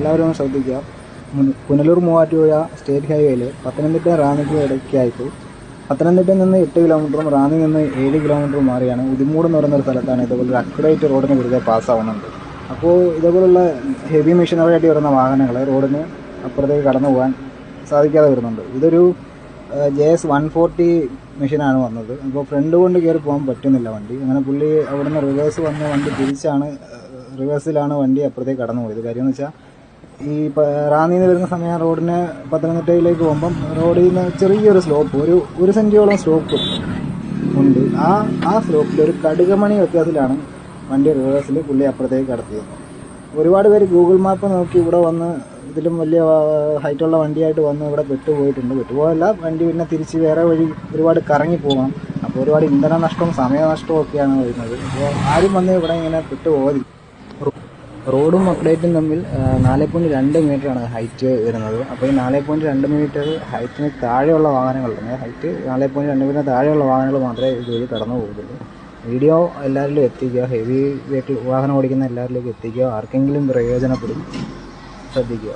എല്ലാവരും ഒന്ന് ശ്രദ്ധിക്കുക. പുനലൂർ മൂവാറ്റുപുഴ സ്റ്റേറ്റ് ഹൈവേയിൽ പത്തനംതിട്ട റാന്നിക്ക് ഇടയ്ക്കായിട്ട് പത്തനംതിട്ടയിൽ നിന്ന് എട്ട് കിലോമീറ്ററും റാന്നി നിന്ന് ഏഴ് കിലോമീറ്ററും മാറിയാണ് ഉദിമൂട് എന്ന് പറയുന്ന ഒരു സ്ഥലത്താണ് ഇതേപോലെ ഒരു അക്യുറേറ്റ് റോഡിന് കുറുകെ പാസ്സാവുന്നുണ്ട് അപ്പോൾ ഇതേപോലുള്ള ഹെവി മെഷീനറി ആയിട്ട് വരുന്ന വാഹനങ്ങൾ റോഡിന് അപ്പുറത്തേക്ക് കടന്നു പോകാൻ സാധിക്കാതെ വരുന്നുണ്ട്. ഇതൊരു ജെ എസ് വൺ ഫോർട്ടി മെഷീനാണ് വന്നത്. അപ്പോൾ ഫ്രണ്ട് കൊണ്ട് കയറി പോകാൻ പറ്റുന്നില്ല വണ്ടി. അങ്ങനെ പുള്ളി അവിടുന്ന് റിവേഴ്സ് വന്ന് വണ്ടി തിരിച്ചാണ് റിവേഴ്സിലാണ് വണ്ടി അപ്പുറത്തേക്ക് കടന്നു പോയത്. കാര്യം എന്ന് വെച്ചാൽ ഈ റാന്നിന്ന് വരുന്ന സമയം റോഡിന് പത്തനംതിട്ടയിലേക്ക് പോകുമ്പം റോഡിൽ നിന്ന് ചെറിയൊരു സ്ലോപ്പ് ഒരു ഒരു സെന്റിയോളം സ്ലോപ്പ് ഉണ്ട്. ആ ആ സ്ലോപ്പിൽ ഒരു കടുകമണി വ്യത്യാസത്തിലാണ് വണ്ടി റിവേഴ്സിൽ പുള്ളി അപ്പുറത്തേക്ക് കടത്തിയത്. ഒരുപാട് പേര് ഗൂഗിൾ മാപ്പ് നോക്കി ഇവിടെ വന്ന് ഇതിലും വലിയ ഹൈറ്റുള്ള വണ്ടിയായിട്ട് വന്ന് ഇവിടെ പെട്ടുപോയിട്ടുണ്ട്. പെട്ടുപോയല്ല വണ്ടി പിന്നെ തിരിച്ച് വേറെ വഴി ഒരുപാട് കറങ്ങി പോകാം അപ്പോൾ ഒരുപാട് ഇന്ധന നഷ്ടവും സമയനഷ്ടവും ഒക്കെയാണ് വരുന്നത്. അപ്പോൾ ആരും വന്ന് ഇവിടെ ഇങ്ങനെ പെട്ടുപോകരുത് റോഡും അപ്ഡേറ്റും തമ്മിൽ നാല് പോയിന്റ് രണ്ട് മീറ്ററാണ് ഹൈറ്റ് വരുന്നത്. അപ്പോൾ ഈ നാല് പോയിന്റ് രണ്ട് മീറ്റർ ഹൈറ്റിന് താഴെയുള്ള വാഹനങ്ങൾ അതായത് ഹൈറ്റ് നാല് പോയിന്റ് രണ്ട് മീറ്റർ താഴെയുള്ള വാഹനങ്ങൾ മാത്രമേ ഇതുവഴി കടന്നു പോകുള്ളൂ വീഡിയോ എല്ലാവരിലും എത്തിക്കുക ഹെവി വെഹിക്കിൾ വാഹനം ഓടിക്കുന്ന എല്ലാവരിലേക്കും എത്തിക്കുക ആർക്കെങ്കിലും പ്രയോജനപ്പെടും ശ്രദ്ധിക്കുക.